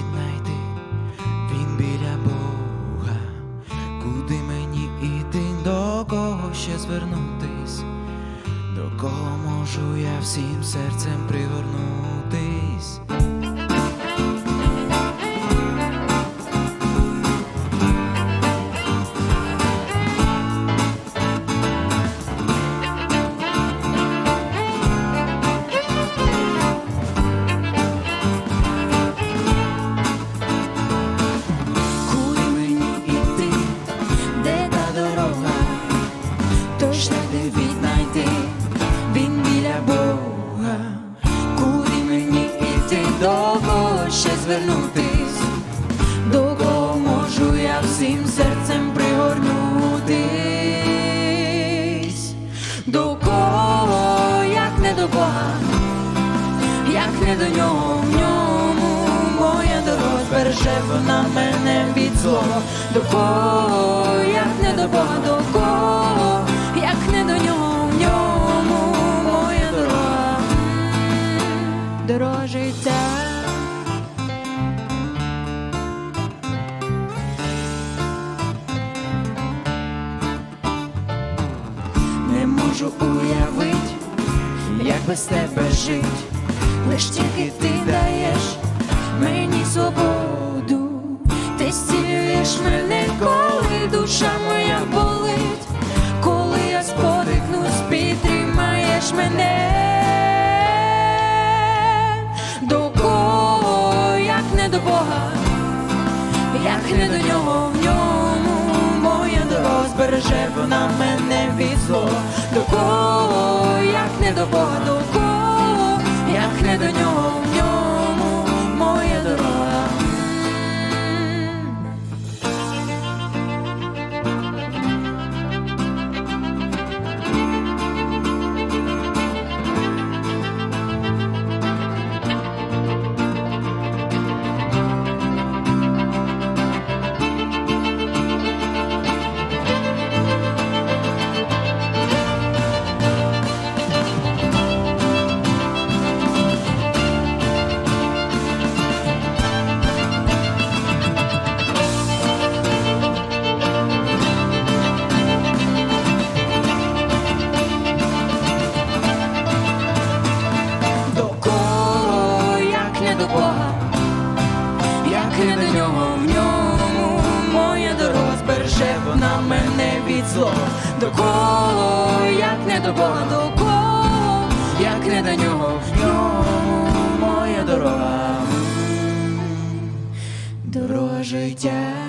віднайти, він біля Бога, куди мені іти, до кого ще звернутись, до кого можу я всім серцем пригорнутись. До кого ще звернутись, до кого можу я всім серцем пригорнутись, до кого, як не до Бога як не до нього, в ньому моя дорога. Збереже вона мене від злого. До кого, можу уявить, як без тебе жить, лиш тільки ти даєш мені свободу, ти зцілюєш мене, коли душа моя болить, коли я спотикнусь, підтримаєш мене. До кого, як не до Бога, як не до нього, збереже вона мене від зло, До кого, як не до Бога, до кого, мене від зло, До кого, як не до Бога, до кого, як не до нього, в ньому моя дорога, дорога життя.